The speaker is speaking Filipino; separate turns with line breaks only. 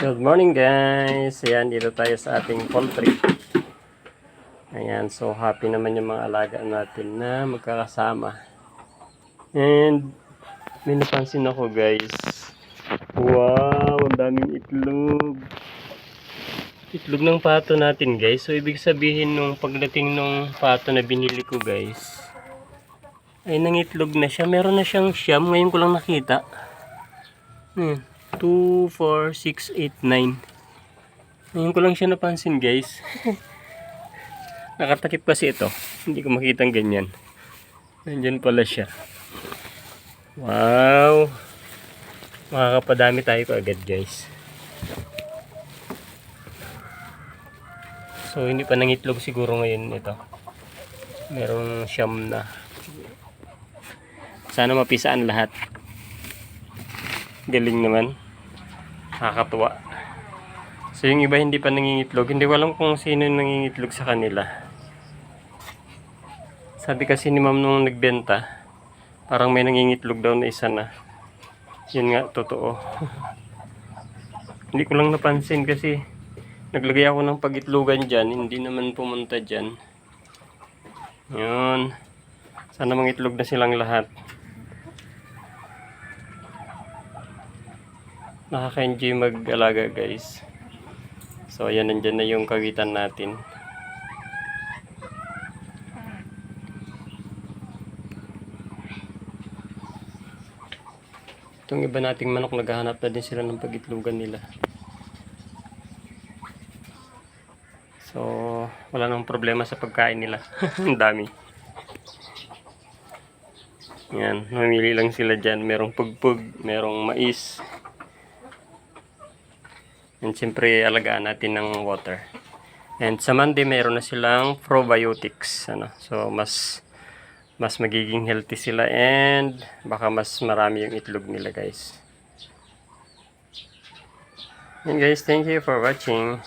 Good morning guys! Ayan, dito tayo sa ating poultry. Ayan, so happy naman yung mga alaga natin na magkakasama. And may napansin ako guys. Wow, ang daming itlog. Itlog ng pato natin guys. So ibig sabihin nung pagdating nung pato na binili ko guys, ay nangitlog na siya. Meron na siyang siyam. Ngayon ko lang nakita. Hmm. 2, 4, 6, 8, 9. Ngayon ko lang siya napansin guys. Nakatakip kasi ito. Hindi ko makita ang ganyan. Nandyan pala siya. Wow! Makakapadami tayo kaagad guys. So hindi pa nangitlog siguro ngayon ito. Merong siyam na. Sana mapisaan lahat. Galing naman. Nakakatuwa. So yung iba hindi pa nangingitlog. Hindi ko alam kung sino yung nangingitlog sa kanila. Sabi kasi ni ma'am nung nagbenta, parang may nangingitlog daw na isa na. Yun nga, totoo. hindi ko lang napansin kasi naglagay ako ng pagitlogan dyan. Hindi naman pumunta dyan. Yun. Sana mangitlog na silang lahat. Nakaka-enjoy mag-alaga guys. So ayan nandyan na yung kagitan natin. Itong iba nating manok naghahanap na din sila ng pagitlugan nila. So wala nang problema sa pagkain nila. Ang dami. Yan, mamili lang sila dyan. Merong pugpug, merong mais, And siyempre, alagaan natin ng water. And sa Monday, meron na silang probiotics. Ano? So, mas mas magiging healthy sila and baka mas marami yung itlog nila guys. And guys, thank you for watching.